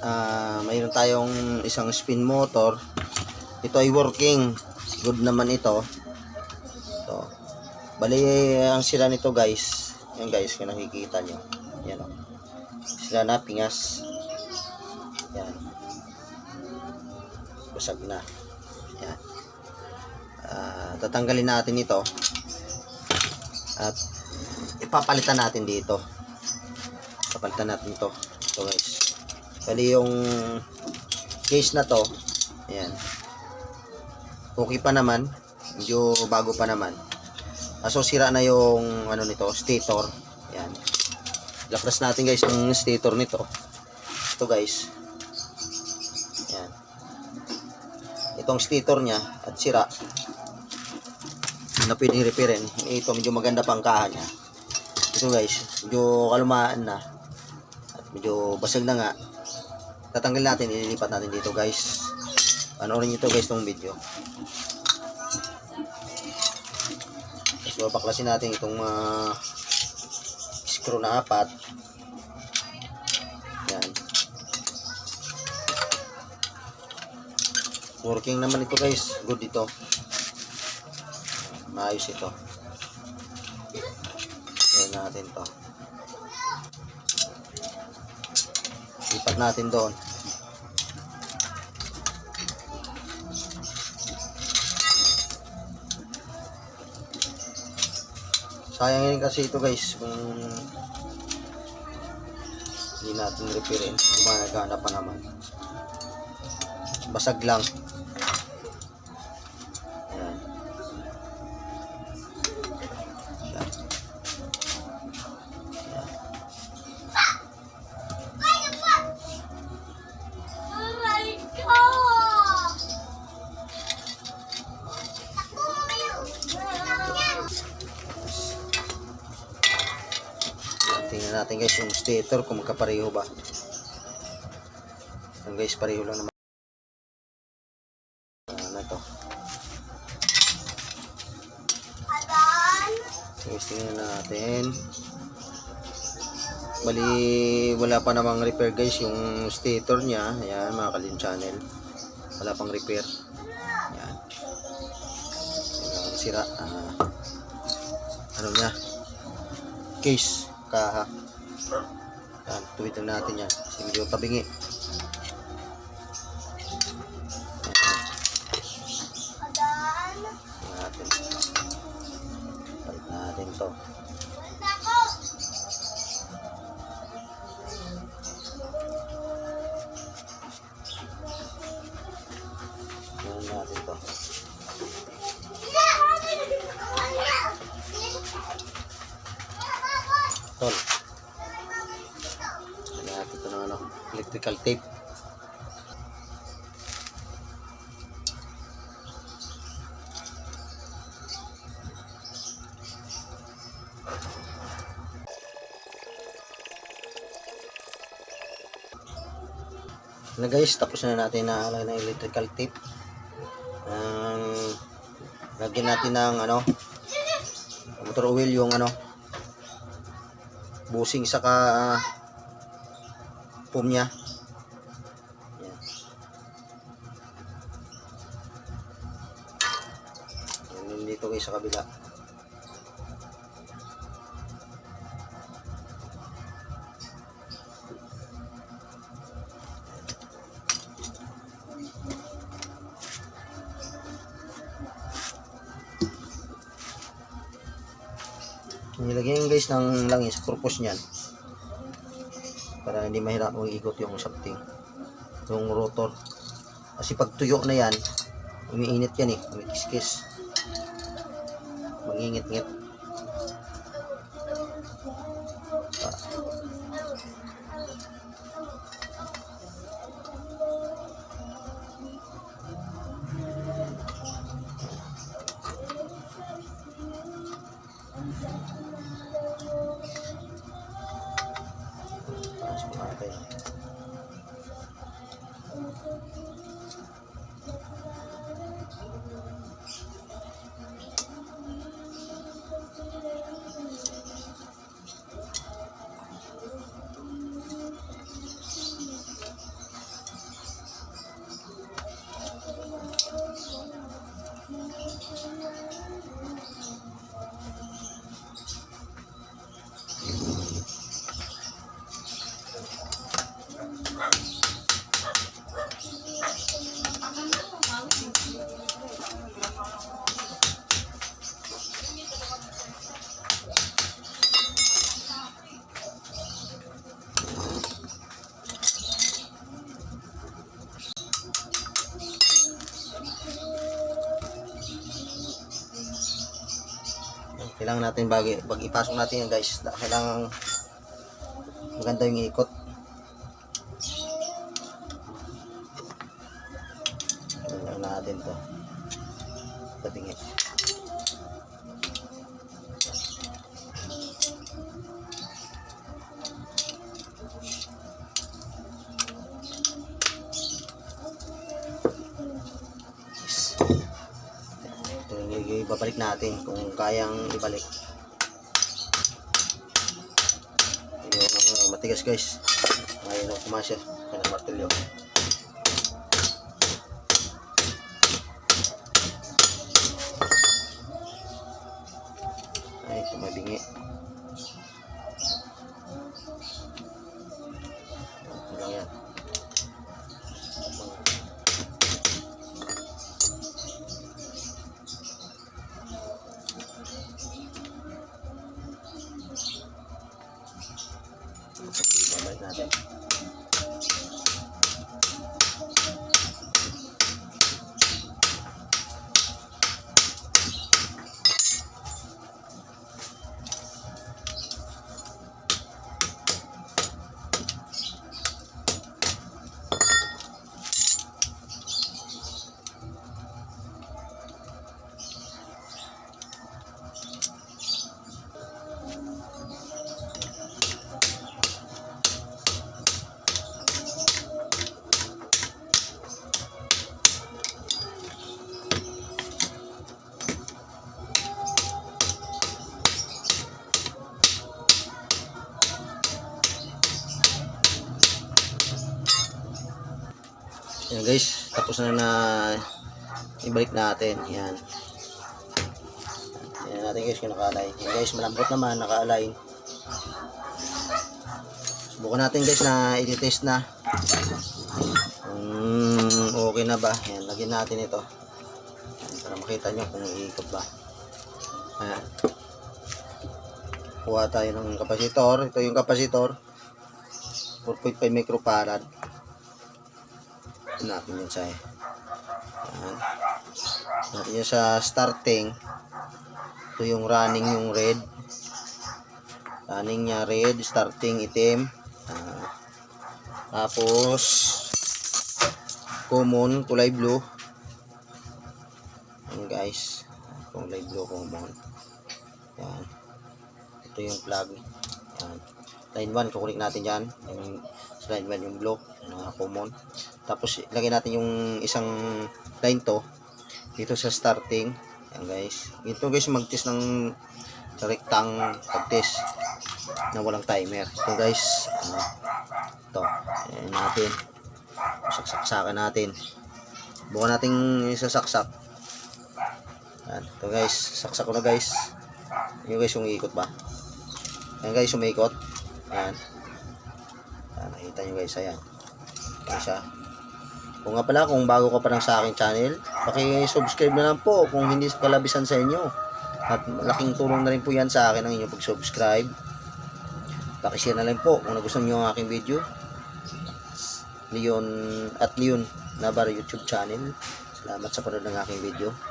ah mayroon tayong isang spin motor. Ito ay working. Good naman ito. So, bali ang sila nito guys. Yan guys, kung nakikita nyo. Yan o. Sila na pingas. Yan. Basag na. Yan. Ah, tatanggalin natin ito. At ipapalitan natin dito. Papalitan natin ito. Ito guys. Bali yung case na to. Ayan. Okay pa naman. Medyo bago pa naman. Kaso sira na yung ano nito, stator. Ayan. Lapras natin guys yung stator nito. Ito guys. Ayan. Itong stator niya at sira. Na pwedeng repairin. Ito medyo maganda pang kaha niya. Ito guys, medyo kalumaan na. At medyo basag na nga. Tatanggal natin, ililipat natin dito guys. Panoorin nyo ito guys tong video. So, baklasin natin itong mga screw na apat. Yan. Working naman ito guys. Good ito. Maayos ito. Ayan natin to. Lipat natin doon. Sayang yun kasi ito guys kung hindi natin repairin gumagana pa naman. Basag lang natin guys yung stator kung magkapareho ba. Yan guys, pareho lang naman. Ano to? Guys, tingnan natin. Bali, wala pa namang repair guys yung stator niya. Ayan, mga kalin channel. Wala pang repair. Ayan. Sira. Ah, ano niya? Case. Kaha. Ayan, tuwid lang natin yan. Kasi medyo tabingi. Natin. Palit natin to. Tingnan natin to. Tol. Electrical tape. na guys, tapos na natin na alay ng electrical tape. Ang lagyan natin ng ano motor oil yung ano busing saka uh, pum niya. Yan. Yan yun dito guys sa kabila. Nilagyan guys ng langis purpose niyan. Para hindi mahirap mag-ikot yung shafting. Yung rotor. Kasi pag tuyo na yan, umiinit yan eh. Umikiskis. Mangingit-ngit. Kailangan natin bago, pag ipasok natin yan guys, kailangan maganda yung ikot. Kailangan natin to. Patingin. Ibabalik natin kung kayang ibalik. Yung matigas guys. Ngayon ang kumasya. Kaya ng martilyo. Ay, tumabingi. Babalik natin. Guys, tapos na na ibalik natin. Yan. Yan natin guys kung naka-align. Yan guys, malambot naman, naka-align. Subukan natin guys na i-test na. Hmm, okay na ba? Yan, lagyan natin ito. Para makita nyo kung iikot ba. Ayan. Kuha tayo ng kapasitor. Ito yung kapasitor. 4.5 microfarad natin yun sa yan. natin yun sa starting. Ito yung running yung red. Running niya red starting itim. Ah. tapos common kulay blue. Yan guys. Kulay blue common. Yan ito yung plug yan line 1 kukulik natin dyan. Line 1 yung blue. Na common tapos ilagay natin yung isang line to dito sa starting. Yan guys. Ito guys mag-test ng rectang pag-test na walang timer. Ito guys. Ano, ito. Ayan natin. Saksaksakan natin. Bukan natin isasaksak. Yan. Ito guys. Saksak ko na guys. Yung guys yung ikot ba? Yan guys umikot. Yan. Yan. Nakita nyo guys. Ayan. Ito siya. Kung nga pala, kung bago ka pa lang sa aking channel, paki-subscribe na lang po kung hindi kalabisan sa inyo. At malaking tulong na rin po yan sa akin ang inyong pag-subscribe. Paki-share na lang po kung nagustuhan nyo ang aking video. Leon at Leon Navarro YouTube channel. Salamat sa panood ng aking video.